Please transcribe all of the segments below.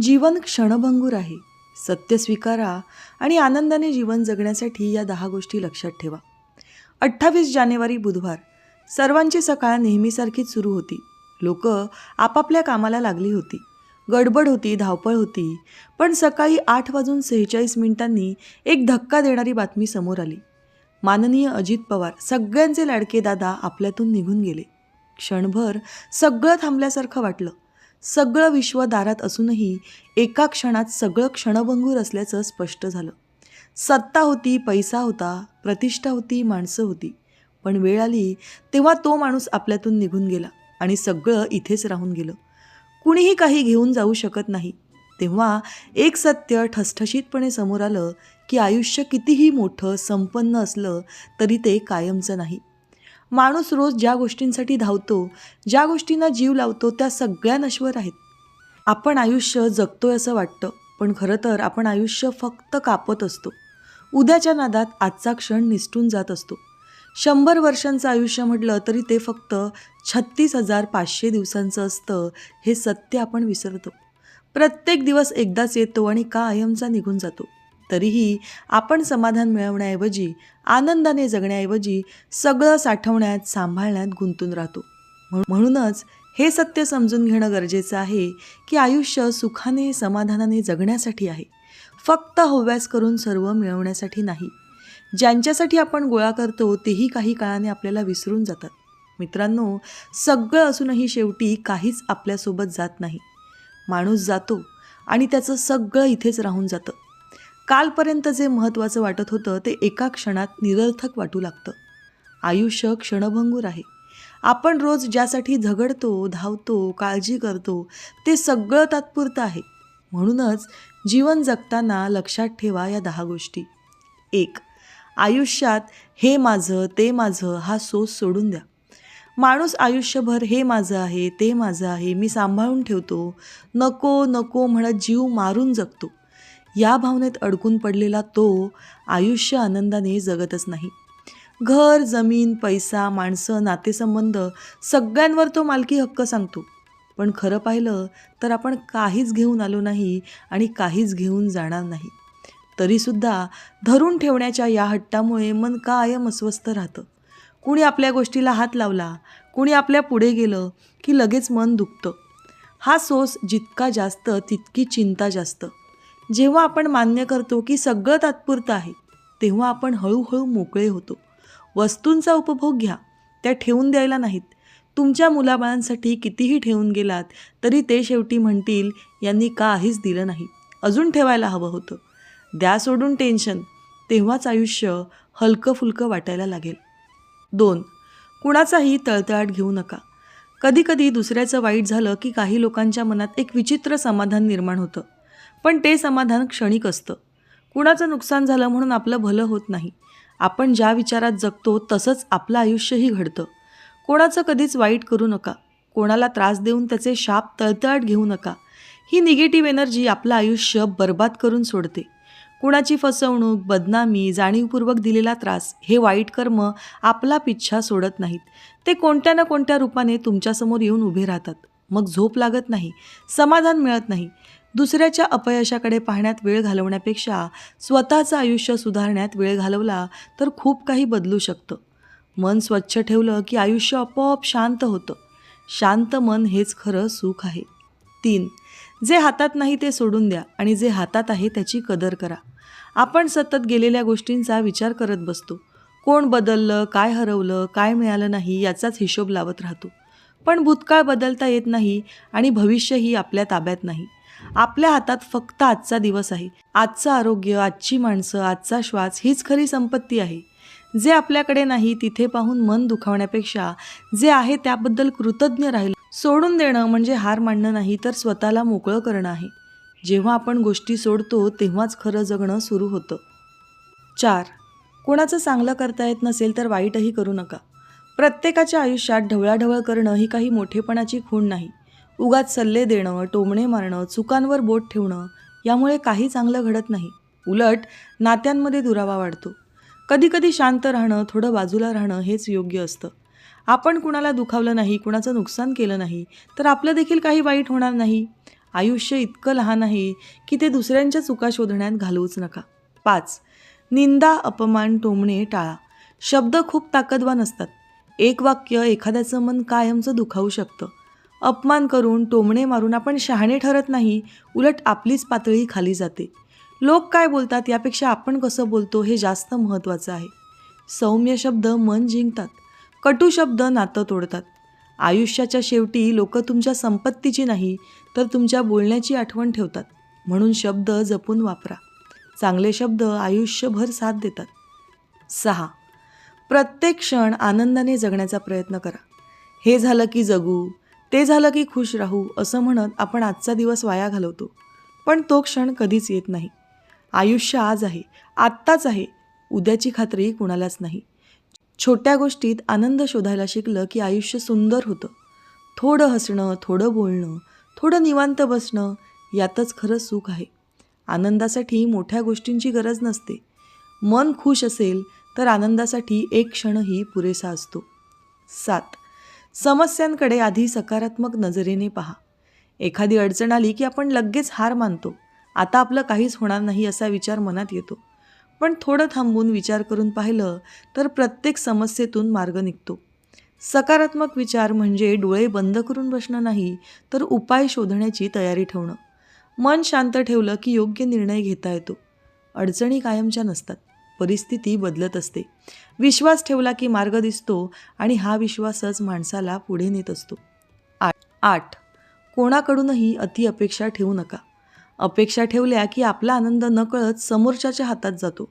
जीवन क्षणभंगूर आहे. सत्य स्वीकारा आणि आनंदाने जीवन जगण्यासाठी या दहा गोष्टी लक्षात ठेवा. अठ्ठावीस जानेवारी बुधवार. सर्वांची सकाळ नेहमीसारखीच सुरू होती. लोक आपापल्या कामाला लागली होती. गडबड होती धावपळ होती. पण सकाळी आठ वाजून सेहेचाळीस मिनिटांनी एक धक्का देणारी बातमी समोर आली. माननीय अजित पवार सगळ्यांचे लाडके दादा आपल्यातून निघून गेले. क्षणभर सगळं थांबल्यासारखं वाटलं. सगळं विश्व दारात असूनही एका क्षणात सगळं क्षणभंगूर असल्याचं स्पष्ट झालं. सत्ता होती पैसा होता प्रतिष्ठा होती माणसं होती. पण वेळ आली तेव्हा तो माणूस आपल्यातून निघून गेला आणि सगळं इथेच राहून गेलं. कुणीही काही घेऊन जाऊ शकत नाही. तेव्हा एक सत्य ठसठशीतपणे समोर आलं की आयुष्य कितीही मोठं संपन्न असलं तरी ते कायमचं नाही. माणूस रोज ज्या गोष्टींसाठी धावतो ज्या गोष्टींना जीव लावतो त्या सगळ्या नश्वर आहेत. आपण आयुष्य जगतोय असं वाटतं पण खरं तर आपण आयुष्य फक्त कापत असतो. उद्याच्या नादात आजचा क्षण निसटून जात असतो. शंभर वर्षांचं आयुष्य म्हटलं तरी ते फक्त छत्तीस हजार पाचशे दिवसांचं असतं हे सत्य आपण विसरतो. प्रत्येक दिवस एकदाच येतो आणि कायमचा निघून जातो. तरीही आपण समाधान मिळवण्याऐवजी आनंदाने जगण्याऐवजी सगळं साठवण्यात सांभाळण्यात गुंतून राहतो. म्हणूनच हे सत्य समजून घेणं गरजेचं आहे की आयुष्य सुखाने समाधानाने जगण्यासाठी आहे. फक्त हव्यास करून सर्व मिळवण्यासाठी नाही. ज्यांच्यासाठी आपण गोळा करतो तेही काही काळाने आपल्याला विसरून जातात. मित्रांनो सगळं असूनही शेवटी काहीच आपल्यासोबत जात नाही. माणूस जातो आणि त्याचं सगळं इथेच राहून जातं. कालपर्यंत जे महत्त्वाचं वाटत होतं ते एका क्षणात निरर्थक वाटू लागतं. आयुष्य क्षणभंगूर आहे. आपण रोज ज्यासाठी झगडतो धावतो काळजी करतो ते सगळं तात्पुरतं आहे. म्हणूनच जीवन जगताना लक्षात ठेवा या दहा गोष्टी. एक आयुष्यात हे माझं ते माझं हा सोस सोडून द्या. माणूस आयुष्यभर हे माझं आहे ते माझं आहे मी सांभाळून ठेवतो नको नको म्हणत जीव मारून जगतो. या भावनेत अडकून पडलेला तो आयुष्य आनंदाने जगतच नाही. घर जमीन पैसा माणसं नातेसंबंध सगळ्यांवर तो मालकी हक्क सांगतो. पण खरं पाहिलं तर आपण काहीच घेऊन आलो नाही आणि काहीच घेऊन जाणार नाही. तरीसुद्धा धरून ठेवण्याच्या या हट्टामुळे मन कायम अस्वस्थ राहतं. कुणी आपल्या गोष्टीला हात लावला कुणी आपल्या पुढे गेलं की लगेच मन दुखतं. हा सोस जितका जास्त तितकी चिंता जास्त. जेव्हा आपण मान्य करतो की सगळं तात्पुरतं आहे तेव्हा आपण हळूहळू मोकळे होतो. वस्तूंचा उपभोग घ्या त्या ठेवून द्यायला नाहीत. तुमच्या मुलाबाळांसाठी कितीही ठेवून गेलात तरी ते शेवटी म्हणतील यांनी काहीच दिलं नाही. अजून ठेवायला हवं होतं. द्या सोडून टेन्शन. तेव्हाच आयुष्य हलकं फुलकं वाटायला लागेल. दोन. कुणाचाही तळतळाट घेऊ नका. कधीकधी दुसऱ्याचं वाईट झालं की काही लोकांच्या मनात एक विचित्र समाधान निर्माण होतं. पण ते समाधान क्षणिक असतं. कुणाचं नुकसान झालं म्हणून आपलं भलं होत नाही. आपण ज्या विचारात जगतो तसंच आपलं आयुष्यही घडतं. कोणाचं कधीच वाईट करू नका. कोणाला त्रास देऊन त्याचे शाप तळतळाट घेऊ नका. ही निगेटिव्ह एनर्जी आपलं आयुष्य बर्बाद करून सोडते. कुणाची फसवणूक बदनामी जाणीवपूर्वक दिलेला त्रास हे वाईट कर्म आपला पिच्छा सोडत नाहीत. ते कोणत्या ना कोणत्या रूपाने तुमच्यासमोर येऊन उभे राहतात. मग झोप लागत नाही. समाधान मिळत नाही. दुसऱ्याच्या अपयशाकडे पाहण्यात वेळ घालवण्यापेक्षा स्वतःचं आयुष्य सुधारण्यात वेळ घालवला तर खूप काही बदलू शकतं. मन स्वच्छ ठेवलं की आयुष्य आपोआप शांत होतं. शांत मन हेच खरं सुख आहे. तीन जे हातात नाही ते सोडून द्या आणि जे हातात आहे त्याची कदर करा. आपण सतत गेलेल्या गोष्टींचा विचार करत बसतो. कोण बदललं काय हरवलं काय मिळालं नाही याचाच हिशोब लावत राहतो. पण भूतकाळ बदलता येत नाही आणि भविष्यही आपल्या ताब्यात नाही. आपल्या हातात फक्त आजचा दिवस आहे. आजचं आरोग्य आजची माणसं आजचा श्वास हीच खरी संपत्ती आहे. जे आपल्याकडे नाही तिथे पाहून मन दुखावण्यापेक्षा जे आहे त्याबद्दल कृतज्ञ राहील. सोडून देणं म्हणजे हार मानणं नाही तर स्वतःला मोकळं करणं आहे. जेव्हा आपण गोष्टी सोडतो तेव्हाच खरं जगणं सुरू होतं. चार. कोणाचं चांगलं करता येत नसेल तर वाईटही करू नका. प्रत्येकाच्या आयुष्यात ढवळाढवळ करणं ही काही मोठेपणाची खूण नाही. उगाच सल्ले देणं टोमणे मारणं चुकांवर बोट ठेवणं यामुळे काही चांगलं घडत नाही. उलट नात्यांमध्ये दुरावा वाढतो. कधीकधी शांत राहणं थोडं बाजूला राहणं हेच योग्य असतं. आपण कुणाला दुखावलं नाही कुणाचं नुकसान केलं नाही तर आपलं देखील काही वाईट होणार नाही. आयुष्य इतकं लहान आहे की ते दुसऱ्यांच्या चुका शोधण्यात घालवूच नका. पाच निंदा अपमान टोमणे टाळा. शब्द खूप ताकदवान असतात. एक वाक्य एखाद्याचं मन कायमचं दुखावू शकतं. अपमान करून टोमणे मारून आपण शहाणे ठरत नाही उलट आपलीच पातळी खाली जाते. लोक काय बोलतात यापेक्षा आपण कसं बोलतो हे जास्त महत्त्वाचं आहे. सौम्य शब्द मन जिंकतात कटू शब्द नातं तोडतात. आयुष्याच्या शेवटी लोक तुमच्या संपत्तीची नाही तर तुमच्या बोलण्याची आठवण ठेवतात. म्हणून शब्द जपून वापरा. चांगले शब्द आयुष्यभर साथ देतात. सहा. प्रत्येक क्षण आनंदाने जगण्याचा प्रयत्न करा. हे झालं की जगू ते झालं की खुश राहू असं म्हणत आपण आजचा दिवस वाया घालवतो. पण तो क्षण कधीच येत नाही. आयुष्य आज आहे आत्ताच आहे उद्याची खात्री कुणालाच नाही. छोट्या गोष्टीत आनंद शोधायला शिकलं की आयुष्य सुंदर होतं. थोडं हसणं थोडं बोलणं थोडं निवांत बसणं यातच खरं सुख आहे. आनंदासाठी मोठ्या गोष्टींची गरज नसते. मन खुश असेल तर आनंदासाठी एक क्षणही पुरेसा असतो. सात. समस्यांकडे आधी सकारात्मक नजरेने पहा. एखादी अडचण आली की आपण लगेच हार मानतो. आता आपलं काहीच होणार नाही असा विचार मनात येतो. पण थोडं थांबून विचार करून पाहिलं तर प्रत्येक समस्येतून मार्ग निघतो. सकारात्मक विचार म्हणजे डोळे बंद करून बसणं नाही तर उपाय शोधण्याची तयारी ठेवणं. मन शांत ठेवलं की योग्य निर्णय घेता येतो. अडचणी कायमच्या नसतात. परिस्थिती बदलत असते. विश्वास ठेवला की मार्ग दिसतो आणि हा विश्वासच माणसाला पुढे नेत असतो. आठ. आठ कोणाकडूनही अति अपेक्षा ठेवू नका. अपेक्षा ठेवल्या की आपला आनंद नकळत समोरच्याच्या हातात जातो.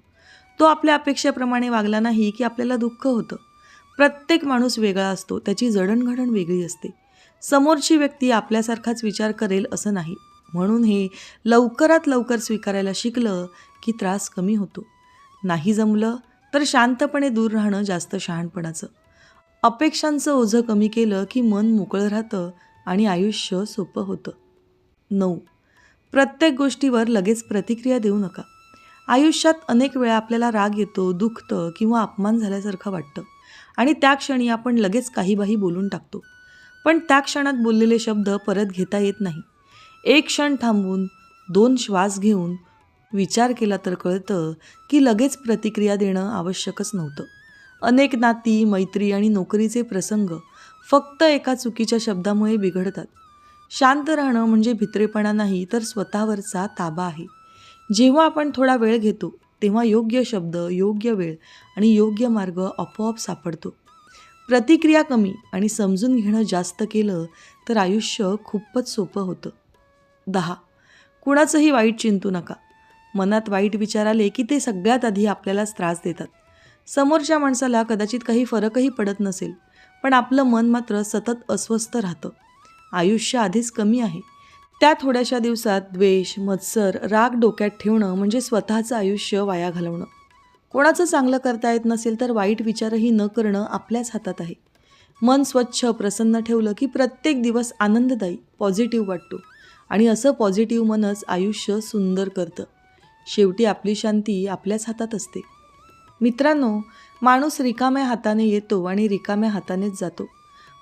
तो आपल्या अपेक्षेप्रमाणे वागला नाही की आपल्याला दुःख होतं. प्रत्येक माणूस वेगळा असतो त्याची जडणघडण वेगळी असते. समोरची व्यक्ती आपल्यासारखाच विचार करेल असं नाही. म्हणून हे लवकरात लवकर स्वीकारायला शिकलं की त्रास कमी होतो. नाही जमलं तर शांतपणे दूर राहणं जास्त शहाणपणाचं. अपेक्षांचं ओझं कमी केलं की मन मोकळं राहतं आणि आयुष्य सोपं होतं. नऊ. प्रत्येक गोष्टीवर लगेच प्रतिक्रिया देऊ नका. आयुष्यात अनेक वेळा आपल्याला राग येतो दुखतं किंवा अपमान झाल्यासारखं वाटतं आणि त्या क्षणी आपण लगेच काहीबाही बोलून टाकतो. पण त्या क्षणात बोललेले शब्द परत घेता येत नाही. एक क्षण थांबून दोन श्वास घेऊन विचार केला तर कळतं की लगेच प्रतिक्रिया देणं आवश्यकच नव्हतं. अनेक नाती मैत्री आणि नोकरीचे प्रसंग फक्त एका चुकीच्या शब्दामुळे बिघडतात. शांत राहणं म्हणजे भित्रेपणा नाही तर स्वतःवरचा ताबा आहे. जेव्हा आपण थोडा वेळ घेतो तेव्हा योग्य शब्द योग्य वेळ आणि योग्य मार्ग आपोआप सापडतो. प्रतिक्रिया कमी आणि समजून घेणं जास्त केलं तर आयुष्य खूपच सोपं होतं. दहा. कुणाचंही वाईट चिंतू नका. मनात वाईट विचार आले की ते सगळ्यात आधी आपल्यालाच त्रास देतात. समोरच्या माणसाला कदाचित काही फरकही पडत नसेल पण आपलं मन मात्र सतत अस्वस्थ राहतं. आयुष्य आधीच कमी आहे. त्या थोड्याशा दिवसात द्वेष मत्सर राग डोक्यात ठेवणं म्हणजे स्वतःचं आयुष्य वाया घालवणं. कोणाचं चांगलं करता येत नसेल तर वाईट विचारही न करणं आपल्याच हातात आहे. मन स्वच्छ प्रसन्न ठेवलं की प्रत्येक दिवस आनंददायी पॉझिटिव्ह वाटतो. आणि असं पॉझिटिव्ह मनच आयुष्य सुंदर करतं. शेवटी आपली शांती आपल्याच हातात असते. मित्रांनो माणूस रिकाम्या हाताने येतो आणि रिकाम्या हातानेच जातो.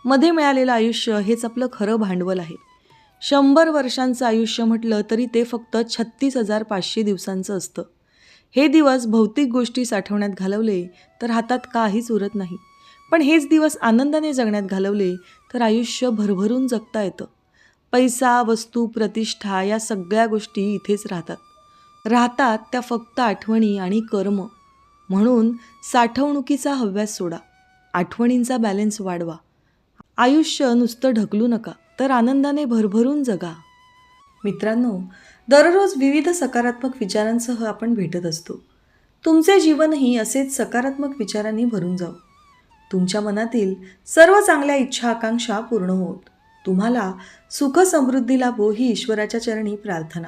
मध्ये मिळालेलं आयुष्य हेच आपलं खरं भांडवल आहे. शंभर वर्षांचं आयुष्य म्हटलं तरी ते फक्त छत्तीस हजार पाचशे दिवसांचं असतं. हे दिवस भौतिक गोष्टी साठवण्यात घालवले तर हातात काहीच उरत नाही. पण हेच दिवस आनंदाने जगण्यात घालवले तर आयुष्य भरभरून जगता येतं. पैसा वस्तू प्रतिष्ठा या सगळ्या गोष्टी इथेच राहतात. राहतात त्या फक्त आठवणी आणि कर्म. म्हणून साठवणुकीचा हव्यास सोडा. आठवणींचा बॅलन्स वाढवा. आयुष्य नुसतं ढकलू नका तर आनंदाने भरभरून जगा. मित्रांनो दररोज विविध सकारात्मक विचारांसह आपण भेटत असतो. तुमचे जीवनही असेच सकारात्मक विचारांनी भरून जाऊ तुमच्या मनातील सर्व चांगल्या इच्छा आकांक्षा पूर्ण होत. तुम्हाला सुख समृद्धी लाभो ही ईश्वराच्या चरणी प्रार्थना.